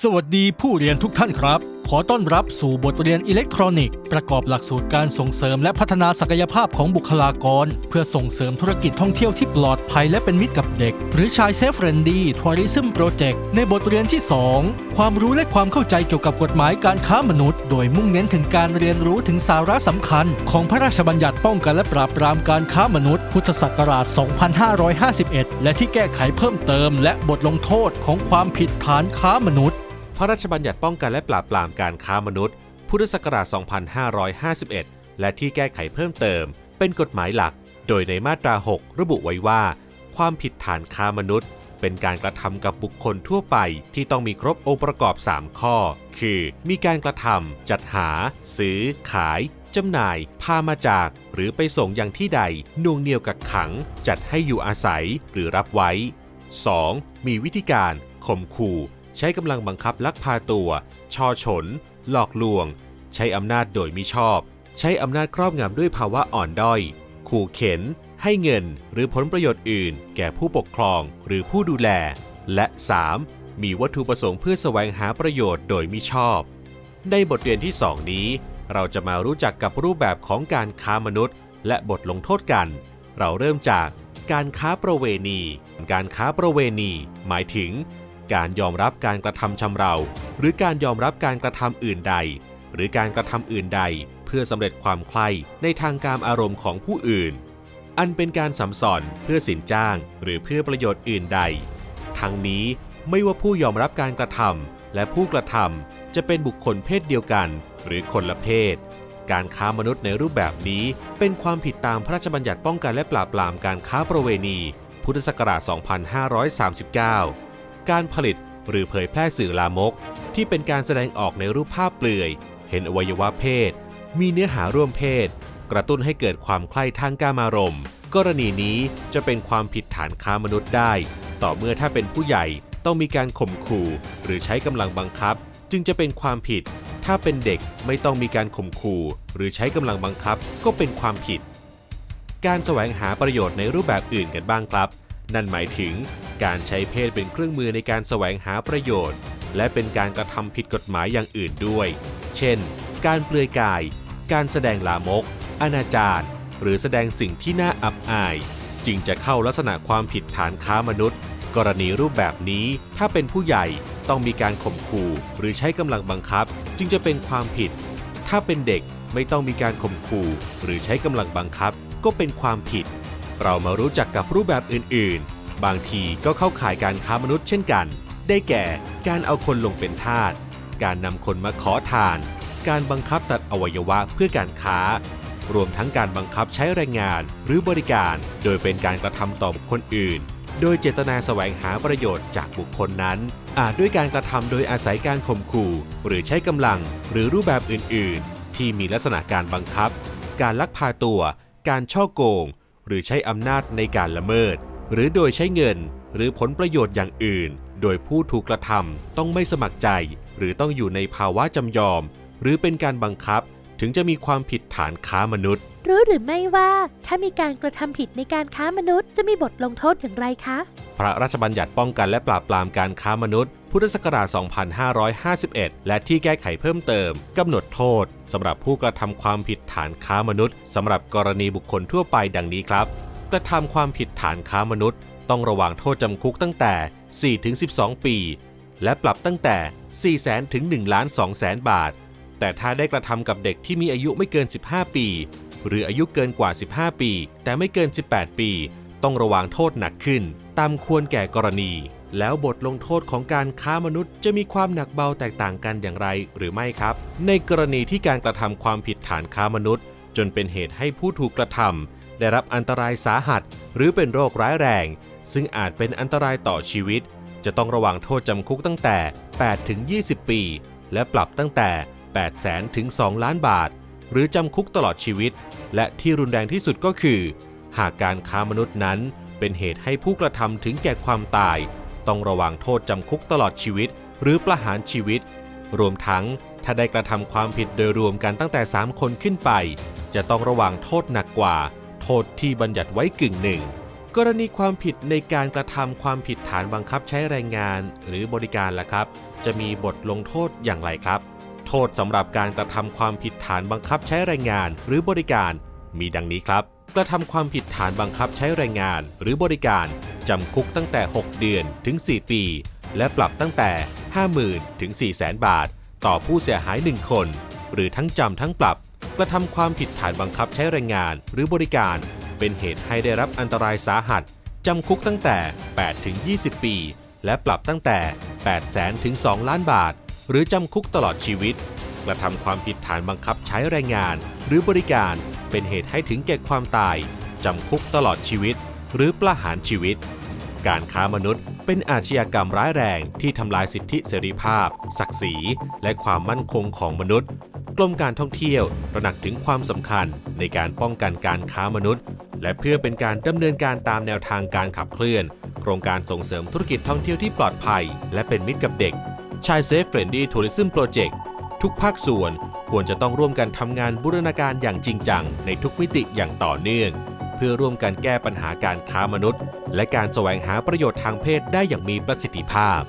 สวัสดีผู้เรียนทุกท่านครับ ขอต้อนรับสู่บทเรียนอิเล็กทรอนิกส์ประกอบหลักสูตรการส่งเสริมและพัฒนาศักยภาพของบุคลากร เพื่อส่งเสริมธุรกิจท่องเที่ยวที่ปลอดภัยและเป็นมิตรกับเด็ก หรือชายเซฟเรนดีทัวริซึมโปรเจกต์ในบทเรียนที่ 2 ความรู้และความเข้าใจเกี่ยวกับกฎหมายการค้ามนุษย์ โดยมุ่งเน้นถึงการเรียนรู้ถึงสาระสำคัญ ของพระราชบัญญัติป้องกันและปราบปรามการค้ามนุษย์ พุทธศักราช 2551 และที่แก้ไขเพิ่มเติม และบทลงโทษของความผิดฐานค้ามนุษย์ ระราชบัญญัติป้องกันและปราบปรามการค้ามนุษย์ พุทธศักราช 2551 และที่แก้ไขเพิ่มเติม เป็นกฎหมายหลัก โดยในมาตรา 6 ระบุไว้ว่า ความผิดฐานค้ามนุษย์ เป็นการกระทำกับบุคคลทั่วไปที่ต้องมีครบองค์ประกอบ 3 ข้อ คือ มีการกระทำจัดหา ซื้อ ขายจำหน่าย พามาจาก หรือไปส่งอยังที่ใดน่วงเหนียวกักขัง จัดให้อยู่อาศัยหรือรับไว้ 2. มีวิธีการข่มขู่ ใช้กำลังบังคับลักพาตัว ช่อฉน หลอกลวง ใช้อำนาจโดยมิชอบ ใช้อำนาจครอบงำด้วยภาวะอ่อนด้อย ขู่เข็น ให้เงินหรือผลประโยชน์อื่น แก่ผู้ปกครองหรือผู้ดูแล และ 3. มีวัตถุประสงค์เพื่อแสวงหาประโยชน์โดยมิชอบ ในบทเรียนที่ 2 นี้ เราจะมารู้จักกับรูปแบบของการค้ามนุษย์ และบทลงโทษกัน เราเริ่มจากการค้าประเวณี การค้าประเวณี หมายถึง การยอมรับการกระทำชำเรา หรือการยอมรับการกระทำอื่นใด หรือการกระทำอื่นใด เพื่อสำเร็จความใคร่ในทางการอารมณ์ของผู้อื่น อันเป็นการสัมสอนเพื่อสินจ้าง หรือเพื่อประโยชน์อื่นใด ทั้งนี้ไม่ว่าผู้ยอมรับการกระทำและผู้กระทำจะเป็นบุคคลเพศเดียวกัน หรือคนละเพศ การค้ามนุษย์ในรูปแบบนี้เป็นความผิดตามพระราชบัญญัติป้องกันและปราบปรามการค้าประเวณี พุทธศักราช 2539 การผลิตหรือเผยแพร่สื่อลามก ที่เป็นการแสดงออกในรูปภาพเปลือย เห็นอวัยวะเพศ มีเนื้อหาร่วมเพศ กระตุ้นให้เกิดความใคร่ทางกามารมณ์ กรณีนี้จะเป็นความผิดฐานค้ามนุษย์ได้ ต่อเมื่อถ้าเป็นผู้ใหญ่ต้องมีการข่มขู่ หรือใช้กำลังบังคับ จึงจะเป็นความผิด ถ้าเป็นเด็กไม่ต้องมีการข่มขู่ หรือใช้กำลังบังคับ ก็เป็นความผิด การแสวงหาประโยชน์ในรูปแบบอื่นกันบ้างครับ นั่นหมายถึง การใช้เพศเป็นเครื่องมือในการแสวงหาประโยชน์ และเป็นการกระทำผิดกฎหมายอย่างอื่นด้วย เช่น การเปลือยกาย การแสดงลามก อนาจารหรือแสดงสิ่งที่น่าอับอาย จึงจะเข้าลักษณะความผิดฐานค้ามนุษย์ กรณีรูปแบบนี้ถ้าเป็นผู้ใหญ่ต้องมีการข่มขู่หรือใช้กำลังบังคับ จึงจะเป็นความผิด ถ้าเป็นเด็กไม่ต้องมีการข่มขู่หรือใช้กำลังบังคับ ก็เป็นความผิด เรามารู้จักกับรูปแบบอื่นๆ บางทีก็เข้าข่ายการค้ามนุษย์เช่นกัน ได้แก่การเอาคนลงเป็นทาส การนำคนมาขอทาน การบังคับตัดอวัยวะเพื่อการค้า รวมทั้งการบังคับใช้แรงงานหรือบริการ โดยเป็นการกระทำต่อบุคคลอื่น โดยเจตนาแสวงหาประโยชน์จากบุคคลนั้น อาจด้วยการกระทำโดยอาศัยการข่มขู่ หรือใช้กำลัง หรือรูปแบบอื่น ๆ ที่มีลักษณะการบังคับ การลักพาตัว การช่อโกง หรือใช้อำนาจในการละเมิด หรือโดยใช้เงินหรือผลประโยชน์อย่างอื่น โดยผู้ถูกกระทำต้องไม่สมัครใจ หรือต้องอยู่ในภาวะจำยอม หรือเป็นการบังคับถึงจะมีความผิดฐานค้ามนุษย์ รู้หรือไม่ว่าถ้ามีการกระทำผิดในการค้ามนุษย์ จะมีบทลงโทษอย่างไรคะ พระราชบัญญัติป้องกันและปราบปรามการค้ามนุษย์ พุทธศักราช 2551 และที่แก้ไขเพิ่มเติมกำหนดโทษสำหรับผู้กระทำความผิดฐานค้ามนุษย์สำหรับกรณีบุคคลทั่วไปดังนี้ครับ กระทำความผิดฐานค้ามนุษย์ ต้องระวังโทษจำคุกตั้งแต่ 4-12 ปี และปรับตั้งแต่ 4 0 0 0 0 0ถึง1ล้าน2แสนบาท แต่ถ้าได้กระทำกับเด็กที่มีอายุไม่เกิน 15 ปี หรืออายุเกินกว่า 15 ปี แต่ไม่เกิน 18 ปี ต้องระวังโทษหนักขึ้น ตามควรแก่กรณี แล้วบทลงโทษของการค้ามนุษย์ จะมีความหนักเบาแตกต่างกันอย่างไรหรือไม่ครับ ในกรณีที่การกระทำความผิดฐานค้ามนุษย์ จนเป็นเหตุให้ผู้ถูกกระทำ ได้รับอันตรายสาหัส หรือเป็นโรคร้ายแรง ซึ่งอาจเป็นอันตรายต่อชีวิต จะต้องระวังโทษจำคุกตั้งแต่ 8 ถึง 20 ปี และปรับตั้งแต่ 8 แสนถึง 2 ล้านบาท หรือจำคุกตลอดชีวิต และที่รุนแรงที่สุดก็คือ หากการค้ามนุษย์นั้น เป็นเหตุให้ผู้กระทำถึงแก่ความตาย ต้องระวังโทษจำคุกตลอดชีวิต หรือประหารชีวิต รวมทั้งถ้าได้กระทำความผิดโดยรวมกันตั้งแต่ 3 คนขึ้นไป จะต้องระวังโทษหนักกว่า โทษที่บัญญัติไว้กึ่งหนึ่ง กรณีความผิดในการกระทำความผิดฐานบังคับใช้แรงงานหรือบริการล่ะครับ จะมีบทลงโทษอย่างไรครับ โทษสำหรับการกระทำความผิดฐานบังคับใช้แรงงานหรือบริการ มีดังนี้ครับ กระทำความผิดฐานบังคับใช้แรงงาน หรือบริการจำคุกตั้งแต่ 6 เดือนถึง 4 ปี และปรับตั้งแต่ 50,000 ถึง 400,000 บาท ต่อผู้เสียหาย 1 คน หรือทั้งจำทั้งปรับ กระทำความผิดฐานบังคับใช้แรงงานหรือบริการ เป็นเหตุให้ได้รับอันตรายสาหัสจำคุกตั้งแต่ 8 ถึง 20 ปี และปรับตั้งแต่ 8 แสนถึง 2 ล้านบาท หรือจำคุกตลอดชีวิต กระทำความผิดฐานบังคับใช้แรงงาน หรือบริการเป็นเหตุให้ถึงแก่ความตายจำคุกตลอดชีวิต หรือประหารชีวิต การค้ามนุษย์เป็นอาชญากรรมร้ายแรงที่ทำลายสิทธิเสรีภาพ ศักดิ์ศรี และความมั่นคงของมนุษย์ กรมการท่องเที่ยวตระหนักถึงความสำคัญในการป้องกันการค้ามนุษย์ และเพื่อเป็นการดำเนินการตามแนวทางการขับเคลื่อน โครงการส่งเสริมธุรกิจท่องเที่ยวที่ปลอดภัย และเป็นมิตรกับเด็กชายเซฟเฟรนดี้ทัวริซึมโปรเจกต์ทุกภาคส่วนควรจะต้องร่วมกันทำงานบูรณาการอย่างจริงจัง ในทุกมิติอย่างต่อเนื่อง เพื่อร่วมกันแก้ปัญหาการค้ามนุษย์ และการแสวงหาประโยชน์ทางเพศได้อย่างมีประสิทธิภาพ